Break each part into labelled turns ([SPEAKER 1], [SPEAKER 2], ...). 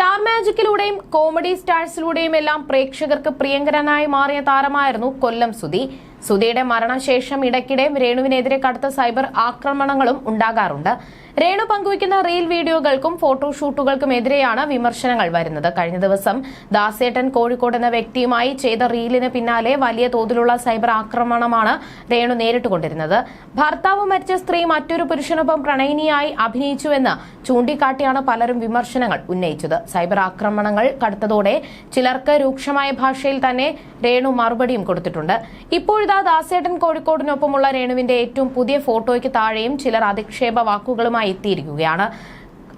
[SPEAKER 1] Star മാജിക്കിലൂടെയും comedy സ്റ്റാർസിലൂടെയും എല്ലാം പ്രേക്ഷകർക്ക് പ്രിയങ്കരനായി മാറിയ താരമായിരുന്നു കൊല്ലം സുധി. സുധിയുടെ മരണശേഷം ഇടയ്ക്കിടെ രേണുവിനെതിരെ കടുത്ത സൈബർ ആക്രമണങ്ങളും ഉണ്ടാകാറുണ്ട്. രേണു പങ്കുവയ്ക്കുന്ന റീൽ വീഡിയോകൾക്കും ഫോട്ടോഷൂട്ടുകൾക്കും എതിരെയാണ് വിമർശനങ്ങൾ വരുന്നത്. കഴിഞ്ഞ ദിവസം ദാസേട്ടൻ കോഴിക്കോട് എന്ന വ്യക്തിയുമായി ചെയ്ത റീലിന് പിന്നാലെ വലിയ തോതിലുള്ള സൈബർ ആക്രമണമാണ് രേണു നേരിട്ടുകൊണ്ടിരുന്നത്. ഭർത്താവ് മരിച്ച സ്ത്രീ മറ്റൊരു പുരുഷനൊപ്പം പ്രണയിനിയായി അഭിനയിച്ചുവെന്ന് ചൂണ്ടിക്കാട്ടിയാണ് പലരും വിമർശനങ്ങൾ ഉന്നയിച്ചത്. സൈബർ ആക്രമണങ്ങൾ കടുത്തതോടെ ചിലർക്ക് രൂക്ഷമായ ഭാഷയിൽ തന്നെ രേണു മറുപടിയും കൊടുത്തിട്ടുണ്ട്. ഇപ്പോഴിതാ ദാസേട്ടൻ കോഴിക്കോടിനൊപ്പമുള്ള രേണുവിന്റെ ഏറ്റവും പുതിയ ഫോട്ടോയ്ക്ക് താഴെയും ചിലർ അധിക്ഷേപ വാക്കുകളുമായി എത്തിയിരിക്കുകയാണ്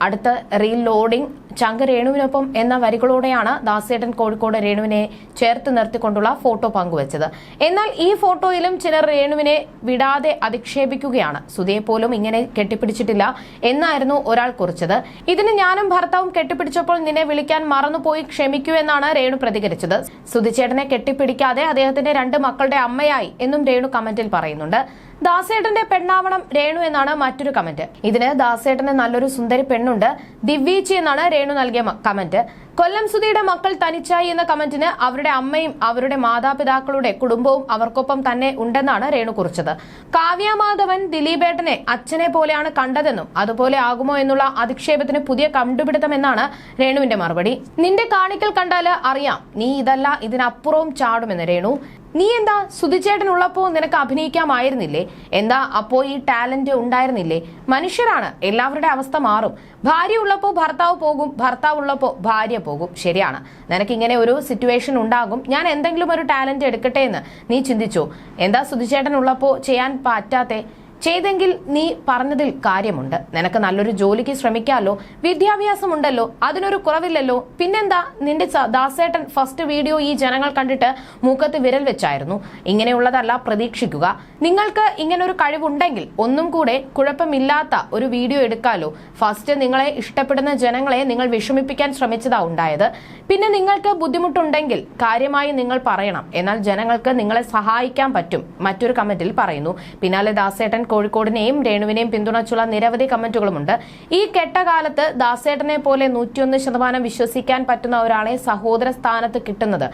[SPEAKER 1] അടുത്ത റീൽ ലോഡിംഗ്. ചങ്ക രേണുവിനൊപ്പം എന്ന വരികളോടെയാണ് ദാസേട്ടൻ കോഴിക്കോട് രേണുവിനെ ചേർത്ത് നിർത്തിക്കൊണ്ടുള്ള ഫോട്ടോ പങ്കുവച്ചത്. എന്നാൽ ഈ ഫോട്ടോയിലും ചിലർ രേണുവിനെ വിടാതെ അധിക്ഷേപിക്കുകയാണ്. സുധിയെ പോലും ഇങ്ങനെ കെട്ടിപ്പിടിച്ചിട്ടില്ല എന്നായിരുന്നു ഒരാൾ കുറിച്ചത്. ഇതിന് ഞാനും ഭർത്താവും കെട്ടിപ്പിടിച്ചപ്പോൾ നിന്നെ വിളിക്കാൻ മറന്നുപോയി ക്ഷമിക്കൂ എന്നാണ് രേണു പ്രതികരിച്ചത്. സുധിച്ചേട്ടനെ കെട്ടിപ്പിടിക്കാതെ അദ്ദേഹത്തിന്റെ രണ്ട് മക്കളുടെ അമ്മയായി എന്നും രേണു കമന്റിൽ പറയുന്നുണ്ട്. ദാസേട്ടന്റെ പെണ്ണാവണം രേണു എന്നാണ് മറ്റൊരു കമന്റ്. ഇതിന് ദാസേട്ടന് നല്ലൊരു സുന്ദരി പെണ്ണുണ്ട്. ദിവ്യേച്ചി എന്നാണ് രേണു നൽകിയ കമന്റ്. കൊല്ലം സുധിയുടെ മക്കൾ തനിച്ചായി എന്ന കമന്റിന് അവരുടെ അമ്മയും അവരുടെ മാതാപിതാക്കളുടെ കുടുംബവും അവർക്കൊപ്പം തന്നെ ഉണ്ടെന്നാണ് രേണു കുറിച്ചത്. കാവ്യ മാധവൻ ദിലീപേട്ടനെ അച്ഛനെ പോലെയാണ് കണ്ടതെന്നും അതുപോലെ ആകുമോ എന്നുള്ള അധിക്ഷേപത്തിന് പുതിയ കണ്ടുപിടുത്തമെന്നാണ് രേണുവിന്റെ മറുപടി. നിന്റെ കാണിക്കൽ കണ്ടാൽ അറിയാം. നീ ഇതല്ല ഇതിനപ്പുറവും ചാടുമെന്ന് രേണു. നീ എന്താ സുധിച്ചേട്ടൻ ഉള്ളപ്പോ നിനക്ക് അഭിനയിക്കാമായിരുന്നില്ലേ? എന്താ അപ്പോ ഈ ടാലന്റ് ഉണ്ടായിരുന്നില്ലേ? മനുഷ്യരാണ് എല്ലാവരുടെ അവസ്ഥ മാറും. ഭാര്യ ഉള്ളപ്പോ ഭർത്താവ് പോകും ഭർത്താവ് ഉള്ളപ്പോ ഭാര്യ പോകും. ശരിയാണ്. നിനക്ക് ഇങ്ങനെ ഒരു സിറ്റുവേഷൻ ഉണ്ടാകും. ഞാൻ എന്തെങ്കിലും ഒരു ടാലന്റ് എടുക്കട്ടെ എന്ന് നീ ചിന്തിച്ചോ? എന്താ സുധിച്ചേട്ടൻ ഉള്ളപ്പോ ചെയ്യാൻ പറ്റാത്തെ? ചെയ്തെങ്കിൽ നീ പറഞ്ഞതിൽ കാര്യമുണ്ട്. നിനക്ക് നല്ലൊരു ജോലിക്ക് ശ്രമിക്കാമല്ലോ വിദ്യാഭ്യാസം ഉണ്ടല്ലോ അതിനൊരു കുറവില്ലല്ലോ. പിന്നെന്താ നിന്റെ ദാസേട്ടൻ ഫസ്റ്റ് വീഡിയോ ഈ ജനങ്ങൾ കണ്ടിട്ട് മൂക്കത്ത് വിരൽ വെച്ചായിരുന്നു. ഇങ്ങനെയുള്ളതല്ല പ്രതീക്ഷിക്കുക. നിങ്ങൾക്ക് ഇങ്ങനെ ഒരു കഴിവുണ്ടെങ്കിൽ ഒന്നും കൂടെ കുഴപ്പമില്ലാത്ത ഒരു വീഡിയോ എടുക്കാലോ. ഫസ്റ്റ് നിങ്ങളെ ഇഷ്ടപ്പെടുന്ന ജനങ്ങളെ നിങ്ങൾ വിഷമിപ്പിക്കാൻ ശ്രമിച്ചതാ ഉണ്ടായത്. പിന്നെ നിങ്ങൾക്ക് ബുദ്ധിമുട്ടുണ്ടെങ്കിൽ കാര്യമായി നിങ്ങൾ പറയണം. എന്നാൽ ജനങ്ങൾക്ക് നിങ്ങളെ സഹായിക്കാൻ പറ്റും. മറ്റൊരു കമന്റിൽ പറയുന്നു പിന്നാലെ ദാസേട്ടൻ കോഴിക്കോടിനെയും രേണുവിനെയും പിന്തുണച്ചുള്ള നിരവധി കമന്റുകളുമുണ്ട്. ഈ കെട്ടകാലത്ത് ദാസേട്ടനെ പോലെ നൂറ്റിയൊന്ന് ശതമാനം വിശ്വസിക്കാൻ പറ്റുന്ന ഒരാളെ സഹോദര സ്ഥാനത്ത് കിട്ടുന്നത്.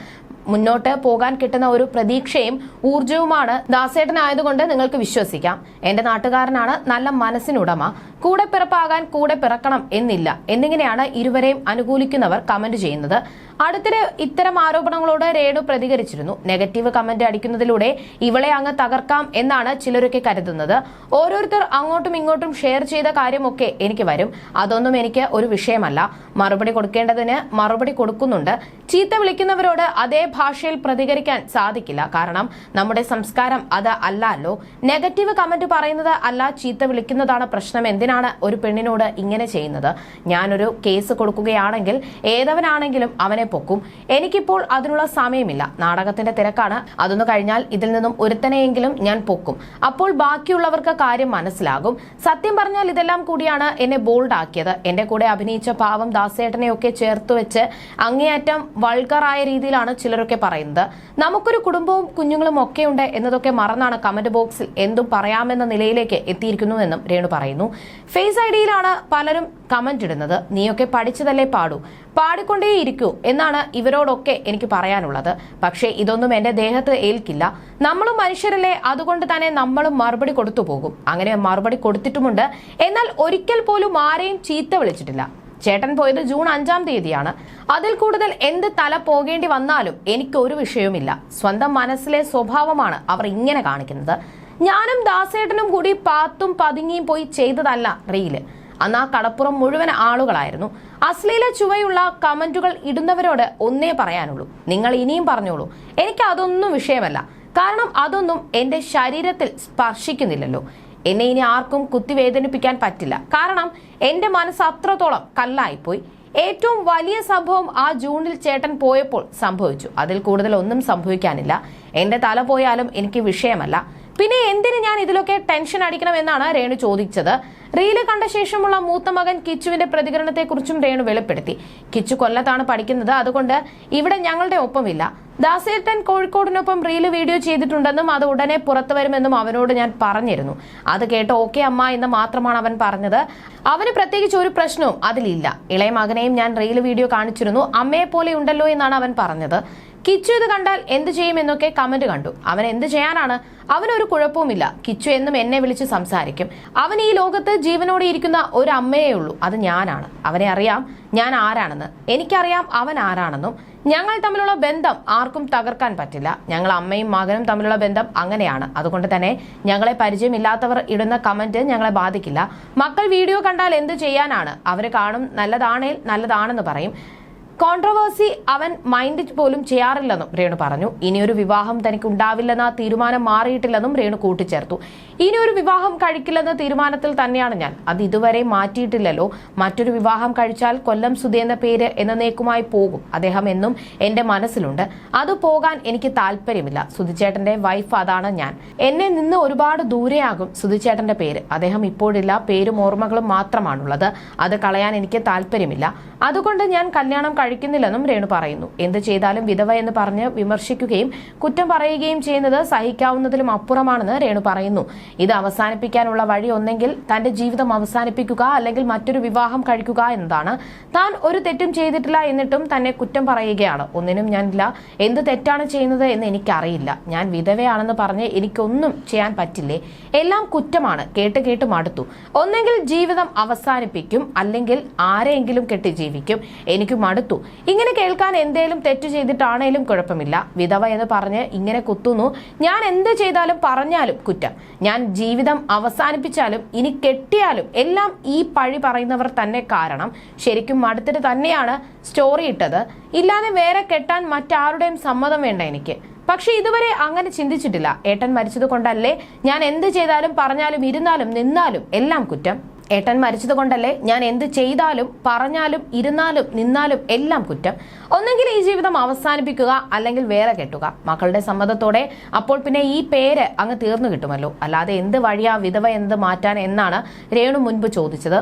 [SPEAKER 1] മുന്നോട്ട് പോകാൻ കിട്ടുന്ന ഒരു പ്രതീക്ഷയും ഊർജവുമാണ് ദാസേട്ടനായതുകൊണ്ട് നിങ്ങൾക്ക് വിശ്വസിക്കാം. എന്റെ നാട്ടുകാരനാണ് നല്ല മനസ്സിനുടമ. കൂടെ പിറപ്പാകാൻ കൂടെ പിറക്കണം എന്നില്ല. എന്നിങ്ങനെയാണ് ഇരുവരെയും അനുകൂലിക്കുന്നവർ കമന്റ് ചെയ്യുന്നത്. അടുത്തിടെ ഇത്തരം ആരോപണങ്ങളോട് രേണു പ്രതികരിച്ചിരുന്നു. നെഗറ്റീവ് കമന്റ് അടിക്കുന്നതിലൂടെ ഇവളെ അങ്ങ് തകർക്കാം എന്നാണ് ചിലരൊക്കെ കരുതുന്നത്. ഓരോരുത്തർ അങ്ങോട്ടും ഇങ്ങോട്ടും ഷെയർ ചെയ്ത കാര്യമൊക്കെ എനിക്ക് വരും. അതൊന്നും എനിക്ക് ഒരു വിഷയമല്ല. മറുപടി കൊടുക്കേണ്ടതിന് മറുപടി കൊടുക്കുന്നുണ്ട്. ചീത്ത വിളിക്കുന്നവരോട് അതേ ഭാഷയിൽ പ്രതികരിക്കാൻ സാധിക്കില്ല. കാരണം നമ്മുടെ സംസ്കാരം അത് അല്ലല്ലോ. നെഗറ്റീവ് കമന്റ് പറയുന്നത് അല്ല ചീത്ത വിളിക്കുന്നതാണ് പ്രശ്നം. എന്തിനാണ് ഒരു പെണ്ണിനോട് ഇങ്ങനെ ചെയ്യുന്നത്? ഞാനൊരു കേസ് കൊടുക്കുകയാണെങ്കിൽ ഏതവനാണെങ്കിലും അവനെ പൊക്കും. എനിക്കിപ്പോൾ അതിനുള്ള സമയമില്ല. നാടകത്തിന്റെ തിരക്കാണ്. അതൊന്നു കഴിഞ്ഞാൽ ഇതിൽ നിന്നും ഒരുത്തനെയെങ്കിലും ഞാൻ പൊക്കും. അപ്പോൾ ബാക്കിയുള്ളവർക്ക് കാര്യം മനസ്സിലാകും. സത്യം പറഞ്ഞാൽ ഇതെല്ലാം കൂടിയാണ് എന്നെ ബോൾഡ് ആക്കിയത് എന്റെ കൂടെ അഭിനയിച്ച പാവം ദാസേട്ടനെയൊക്കെ ചേർത്ത് വെച്ച് അങ്ങേയറ്റം വൾഗറായ രീതിയിലാണ് ചിലരൊക്കെ പറയുന്നത്. നമുക്കൊരു കുടുംബവും കുഞ്ഞുങ്ങളും ഒക്കെ ഉണ്ട് എന്നതൊക്കെ മറന്നാണ് കമന്റ് ബോക്സിൽ എന്തും പറയാമെന്ന നിലയിലേക്ക് എത്തിയിരിക്കുന്നു എന്നും രേണു പറയുന്നു. ഫേസ് ഐ ഡിയിലാണ് പലരും കമന്റ് ഇടുന്നത്. നീയൊക്കെ പഠിച്ചതല്ലേ പാടൂ. പാടിക്കൊണ്ടേ ഇരിക്കൂ എന്നാണ് ഇവരോടൊക്കെ എനിക്ക് പറയാനുള്ളത്. പക്ഷേ ഇതൊന്നും എന്റെ ദേഹത്ത് ഏൽക്കില്ല. നമ്മളും മനുഷ്യരല്ലേ അതുകൊണ്ട് തന്നെ നമ്മളും മറുപടി കൊടുത്തു പോകും. അങ്ങനെ മറുപടി കൊടുത്തിട്ടുമുണ്ട്. എന്നാൽ ഒരിക്കൽ പോലും ആരെയും ചീത്ത വിളിച്ചിട്ടില്ല. ചേട്ടൻ പോയത് ജൂൺ അഞ്ചാം തീയതിയാണ്. അതിൽ കൂടുതൽ എന്ത് തല പോകേണ്ടി വന്നാലും എനിക്ക് ഒരു വിഷയവുമില്ല. സ്വന്തം മനസ്സിലെ സ്വഭാവമാണ് അവർ ഇങ്ങനെ കാണിക്കുന്നത്. ഞാനും ദാസേട്ടനും കൂടി പാത്തും പതുങ്ങിയും പോയി ചെയ്തതല്ല റീൽ. അന്ന് ആ കടപ്പുറം മുഴുവൻ ആളുകളായിരുന്നു. അശ്ലീല ചുവയുള്ള കമന്റുകൾ ഇടുന്നവരോട് ഒന്നേ പറയാനുള്ളൂ. നിങ്ങൾ ഇനിയും പറഞ്ഞോളൂ. എനിക്ക് അതൊന്നും വിഷയമല്ല. കാരണം അതൊന്നും എന്റെ ശരീരത്തിൽ സ്പർശിക്കുന്നില്ലല്ലോ. എന്നെ ഇനി ആർക്കും കുത്തിവേദനിപ്പിക്കാൻ പറ്റില്ല. കാരണം എന്റെ മനസ്സ് അത്രത്തോളം കല്ലായിപ്പോയി. ഏറ്റവും വലിയ സംഭവം ആ ജൂണിൽ ചേട്ടൻ പോയപ്പോൾ സംഭവിച്ചു. അതിൽ കൂടുതൽ ഒന്നും സംഭവിക്കാനില്ല. എന്റെ തല പോയാലും എനിക്ക് വിഷയമല്ല. പിന്നെ എന്തിന് ഞാൻ ഇതിലൊക്കെ ടെൻഷൻ അടിക്കണമെന്നാണ് രേണു ചോദിച്ചത്. റീൽ കണ്ട ശേഷമുള്ള മൂത്ത മകൻ കിച്ചുവിന്റെ പ്രതികരണത്തെക്കുറിച്ചും രേണു വെളിപ്പെടുത്തി. കിച്ചു കൊല്ലത്താണ് പഠിക്കുന്നത് അതുകൊണ്ട് ഇവിടെ ഞങ്ങളുടെ ഒപ്പമില്ല. ദാസേട്ടൻ കോഴിക്കോടിനൊപ്പം റീൽ വീഡിയോ ചെയ്തിട്ടുണ്ടെന്നും അത് ഉടനെ പുറത്തു വരുമെന്നും അവനോട് ഞാൻ പറഞ്ഞിരുന്നു. അത് കേട്ട് ഓക്കെ അമ്മ എന്ന് മാത്രമാണ് അവൻ പറഞ്ഞത്. അവന് പ്രത്യേകിച്ച് ഒരു പ്രശ്നവും അതിലില്ല. ഇളയ മകനെയും ഞാൻ റീൽ വീഡിയോ കാണിച്ചിരുന്നു. അമ്മയെ പോലെ ഉണ്ടല്ലോ എന്നാണ് അവൻ പറഞ്ഞത്. കിച്ചു ഇത് കണ്ടാൽ എന്ത് ചെയ്യുമെന്നൊക്കെ കമന്റ് കണ്ടു. അവൻ എന്ത് ചെയ്യാനാണ്? അവനൊരു കുഴപ്പവുമില്ല. കിച്ചു എന്നും എന്നെ വിളിച്ച് സംസാരിക്കും. അവൻ ഈ ലോകത്ത് ജീവനോടെ ഇരിക്കുന്ന ഒരു അമ്മയേ ഉള്ളൂ. അത് ഞാനാണ്. അവനെ അറിയാം ഞാൻ ആരാണെന്ന്. എനിക്കറിയാം അവൻ ആരാണെന്നും. ഞങ്ങൾ തമ്മിലുള്ള ബന്ധം ആർക്കും തകർക്കാൻ പറ്റില്ല. ഞങ്ങൾ അമ്മയും മകനും തമ്മിലുള്ള ബന്ധം അങ്ങനെയാണ്. അതുകൊണ്ട് തന്നെ ഞങ്ങളെ പരിചയമില്ലാത്തവർ ഇടുന്ന കമന്റ് ഞങ്ങളെ ബാധിക്കില്ല. മക്കൾ വീഡിയോ കണ്ടാൽ എന്ത് ചെയ്യാനാണ്? അവർ കാണും. നല്ലതാണേൽ നല്ലതാണെന്ന് പറയും. കോൺട്രവേഴ്സി അവൻ മൈൻഡ് പോലും ചെയ്യാറില്ലെന്നും രേണു പറഞ്ഞു. ഇനിയൊരു വിവാഹം തനിക്ക് ഉണ്ടാവില്ലെന്ന തീരുമാനം മാറിയിട്ടില്ലെന്നും രേണു കൂട്ടിച്ചേർത്തു. ഇനിയൊരു വിവാഹം കഴിക്കില്ലെന്ന തീരുമാനത്തിൽ തന്നെയാണ് ഞാൻ. അത് ഇതുവരെ മാറ്റിയിട്ടില്ലല്ലോ. മറ്റൊരു വിവാഹം കഴിച്ചാൽ കൊല്ലം സുധി എന്ന പേര് എന്നേക്കുമായി പോകും. അദ്ദേഹം എന്നും എന്റെ മനസ്സിലുണ്ട്. അത് പോകാൻ എനിക്ക് താല്പര്യമില്ല. സുധിച്ചേട്ടന്റെ വൈഫ് അതാണ് ഞാൻ. എന്നെ നിന്ന് ഒരുപാട് ദൂരെയാകും സുധിച്ചേട്ടന്റെ പേര്. അദ്ദേഹം ഇപ്പോഴില്ല. പേരും ഓർമ്മകളും മാത്രമാണുള്ളത്. അത് കളയാൻ എനിക്ക് താല്പര്യമില്ല. അതുകൊണ്ട് ഞാൻ കല്യാണം കഴിക്കുന്നില്ലെന്നും രേണു പറയുന്നു. എന്ത് ചെയ്താലും വിധവ എന്ന് പറഞ്ഞ് വിമർശിക്കുകയും കുറ്റം പറയുകയും ചെയ്യുന്നത് സഹിക്കാവുന്നതിലും അപ്പുറമാണെന്ന് രേണു പറയുന്നു. ഇത് അവസാനിപ്പിക്കാനുള്ള വഴി ഒന്നെങ്കിൽ തന്റെ ജീവിതം അവസാനിപ്പിക്കുക അല്ലെങ്കിൽ മറ്റൊരു വിവാഹം കഴിക്കുക എന്നതാണ്. താൻ ഒരു തെറ്റും ചെയ്തിട്ടില്ല എന്നിട്ടും തന്നെ കുറ്റം പറയുകയാണ്. ഒന്നിനും ഞാനില്ല. എന്ത് തെറ്റാണ് ചെയ്യുന്നത് എന്ന് എനിക്കറിയില്ല. ഞാൻ വിധവയാണെന്ന് പറഞ്ഞ് എനിക്കൊന്നും ചെയ്യാൻ പറ്റില്ലേ? എല്ലാം കുറ്റമാണ്. കേട്ട് കേട്ട് മടുത്തു. ഒന്നെങ്കിൽ ജീവിതം അവസാനിപ്പിക്കും. അല്ലെങ്കിൽ ആരെയെങ്കിലും കെട്ടി ജീവിക്കും. എനിക്ക് മടുത്തു. ഇങ്ങനെ കേൾക്കാൻ എന്തേലും തെറ്റ് ചെയ്തിട്ടാണേലും കുഴപ്പമില്ല. വിധവ എന്ന് പറഞ്ഞ് ഇങ്ങനെ കുത്തുന്നു. ഞാൻ എന്ത് ചെയ്താലും പറഞ്ഞാലും കുറ്റം. ഞാൻ ജീവിതം അവസാനിപ്പിച്ചാലും ഇനി കെട്ടിയാലും എല്ലാം ഈ പഴി പറയുന്നവർ തന്നെ കാരണം. ശരിക്കും മടുത്തിട്ട് തന്നെയാണ് സ്റ്റോറി ഇട്ടത്. ഇല്ലാതെ വേറെ കെട്ടാൻ മറ്റാരുടെയും സമ്മതം വേണ്ട എനിക്ക്. പക്ഷെ ഇതുവരെ അങ്ങനെ ചിന്തിച്ചിട്ടില്ല. ഏട്ടൻ മരിച്ചത് കൊണ്ടല്ലേ ഞാൻ എന്ത് ചെയ്താലും പറഞ്ഞാലും ഇരുന്നാലും നിന്നാലും എല്ലാം കുറ്റം. ഏട്ടൻ മരിച്ചത് കൊണ്ടല്ലേ ഞാൻ എന്ത് ചെയ്താലും പറഞ്ഞാലും ഇരുന്നാലും നിന്നാലും എല്ലാം കുറ്റം. ഒന്നെങ്കിൽ ഈ ജീവിതം അവസാനിപ്പിക്കുക അല്ലെങ്കിൽ വേറെ കെട്ടുക. മക്കളുടെ സമ്മതത്തോടെ അപ്പോൾ പിന്നെ ഈ പേര് അങ്ങ് തീർന്നു കിട്ടുമല്ലോ. അല്ലാതെ എന്ത് വഴിയാ വിധവ എന്ത് മാറ്റാൻ എന്നാണ് രേണു മുൻപ് ചോദിച്ചത്.